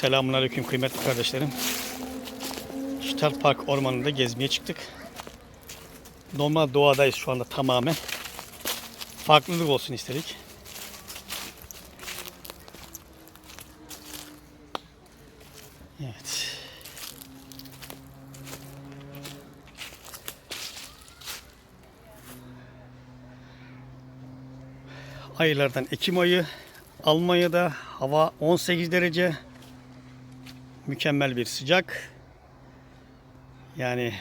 Selamünaleyküm kıymetli kardeşlerim. Star Park ormanında gezmeye çıktık. Normal doğadayız şu anda tamamen. Farklılık olsun istedik. Evet. Aylardan Ekim ayı Almanya'da hava 18 derece mükemmel bir sıcak. Yani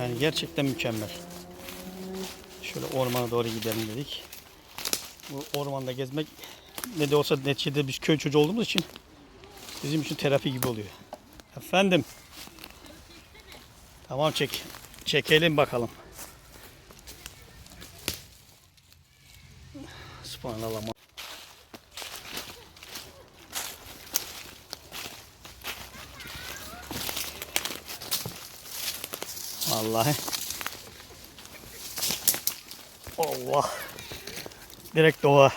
yani gerçekten mükemmel. Şöyle ormana doğru gidelim dedik. Bu ormanda gezmek ne de olsa neticede biz köy çocuğu olduğumuz için bizim için terapi gibi oluyor. Efendim. Tamam çek. Çekelim bakalım. Subhanallah. Vallahi. Allah. Direkt doğa.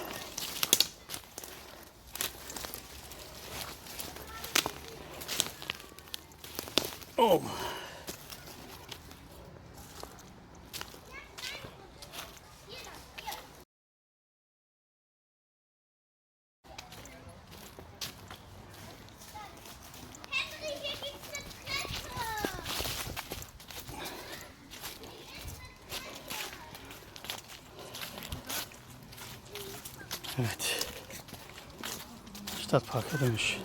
Oh. Evet. Stat Park'a dönüş.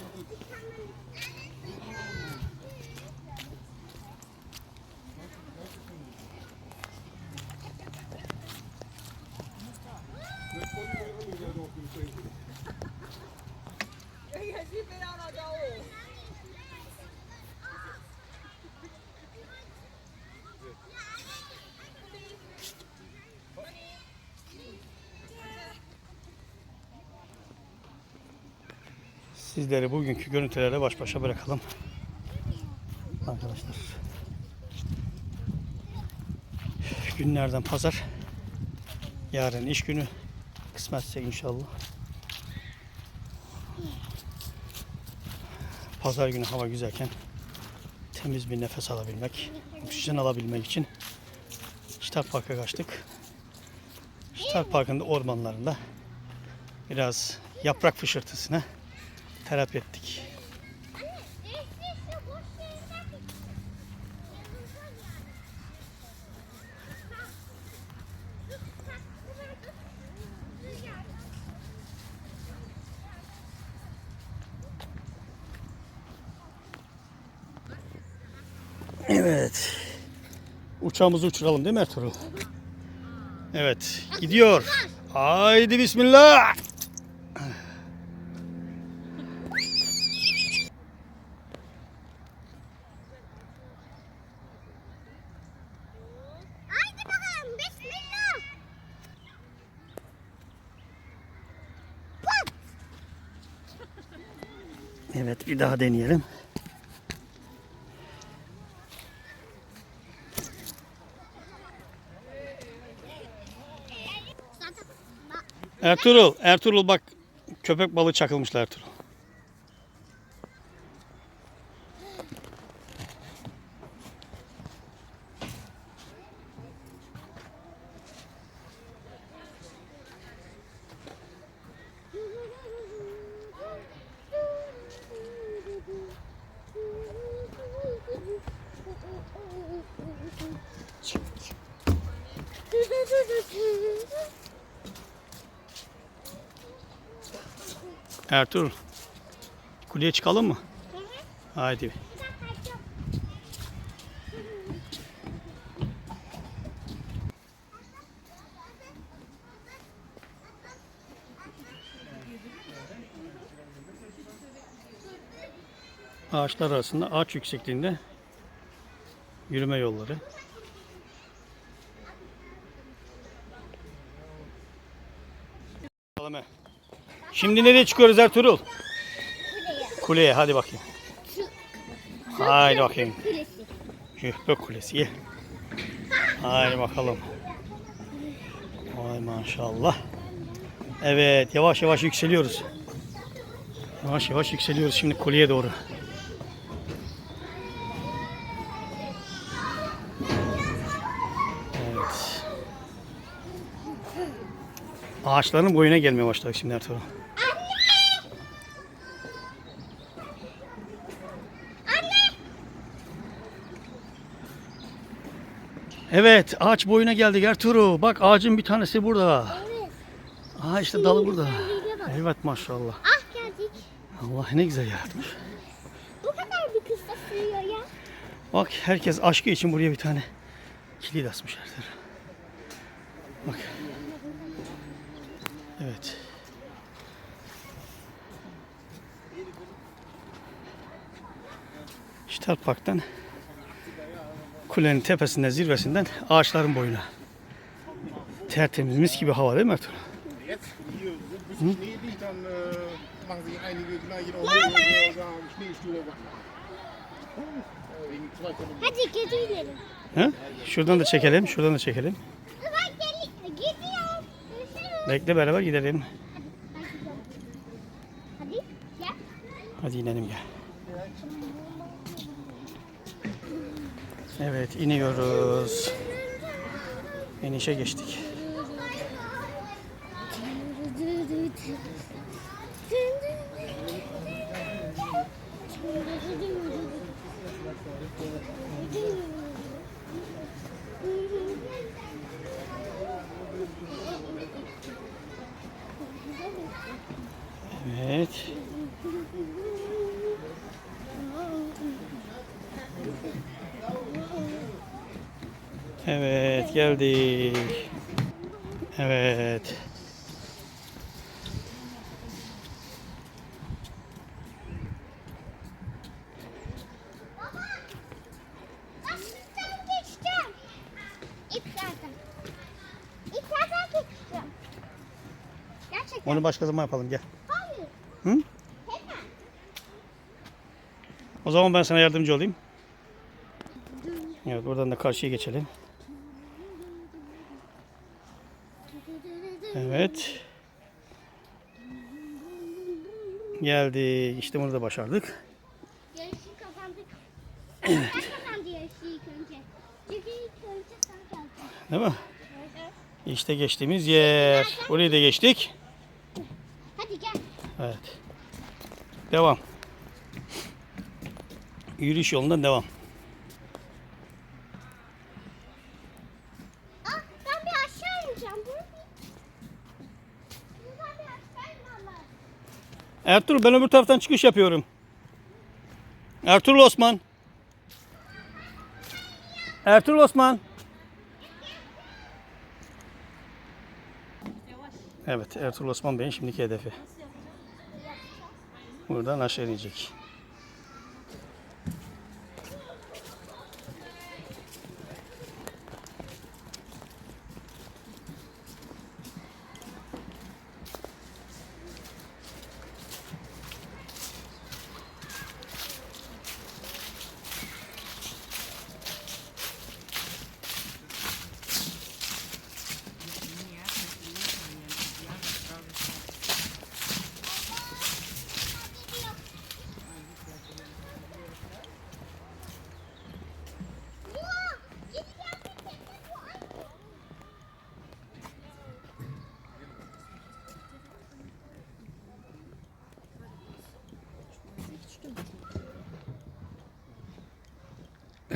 Sizleri bugünkü görüntülerle baş başa bırakalım. Arkadaşlar. Günlerden pazar. Yarın iş günü. Kısmetse inşallah. Pazar günü hava güzelken temiz bir nefes alabilmek, oksijen alabilmek için Star Park'a kaçtık. Star Park'ın da ormanlarında biraz yaprak fışırtısına terapi ettik. Evet. Uçağımızı uçuralım değil mi Ertuğrul? Evet. Gidiyor. Haydi bismillah. Evet bir daha deneyelim. Ertuğrul, Ertuğrul bak köpek balığı çakılmışlar Ertuğrul. Ertuğrul, kuleye çıkalım mı? Haydi. Ağaçlar arasında ağaç yüksekliğinde yürüme yolları. He. Şimdi nereye çıkıyoruz Ertuğrul? Kuleye hadi bakayım. Haydi bakayım. kulesi. Gökbek Kulesi. Haydi bakalım. Vay maşallah. Evet yavaş yavaş yükseliyoruz. Yavaş yavaş yükseliyoruz şimdi kuleye doğru. Evet. Ağaçların boyuna gelmeye başladık şimdi Ertuğrul. Evet ağaç boyuna geldik Ertuğrul. Bak ağacın bir tanesi burada. Evet. Aa işte dalı burada. Evet maşallah. Ah geldik. Allah ne güzel yaratmış. Bu kadar bir kısa sürüyor ya. Bak herkes aşkı için buraya bir tane kilit asmışlardır. Bak. Evet. Star Park'tan kulenin tepesinden zirvesinden ağaçların boyuna. Tertemiz mis gibi hava değil mi Ertuğrul? Kilometer. Hadi. He? Şuradan da çekelim, şuradan da çekelim. Bekle beraber gidelim. Hadi inelim gel. Evet iniyoruz. İnişe geçtik. Evet. Evet geldik. Evet. Onu başka zaman yapalım gel. Hayır. Hı? Hemen. O zaman ben sana yardımcı olayım. Evet buradan da karşıya geçelim. Evet. Geldik. İşte bunu da başardık. Yarışı kazandık. Evet. Kazandı yarışı ilk önce. Çünkü ilk önce sen kazandın. Değil mi? İşte geçtiğimiz yer. Burayı da geçtik. Hadi gel. Evet. Devam. Yürüyüş yolundan devam. Ah ben bir aşağı ineceğim. Dur bir. Buradan bir aşağı inmem lazım. Ertuğrul ben öbür taraftan çıkış yapıyorum. Ertuğrul Osman. Ertuğrul Osman. Evet Ertuğrul Osman Bey'in şimdiki hedefi. Buradan aşağı inecek.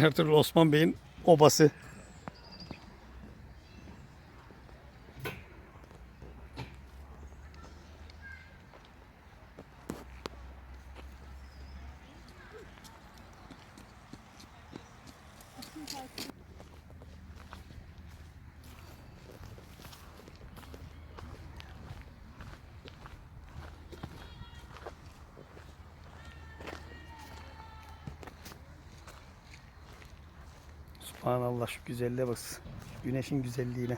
Ertuğrul Osman Bey'in obası. Subhanallah şu güzelliğe bak. Güneşin güzelliğine.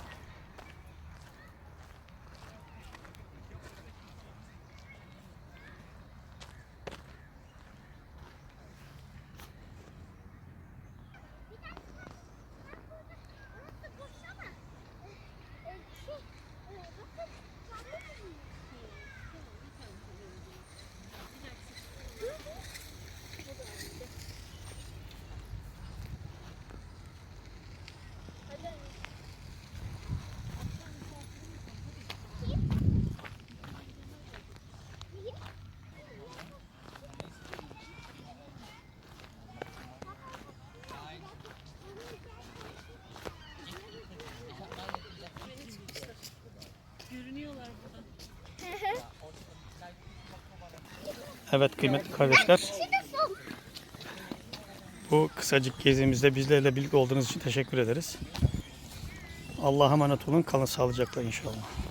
Evet kıymetli kardeşler. Bu kısacık gezimizde bizlerle birlikte olduğunuz için teşekkür ederiz. Allah'a emanet olun. Kalın sağlıcakla inşallah.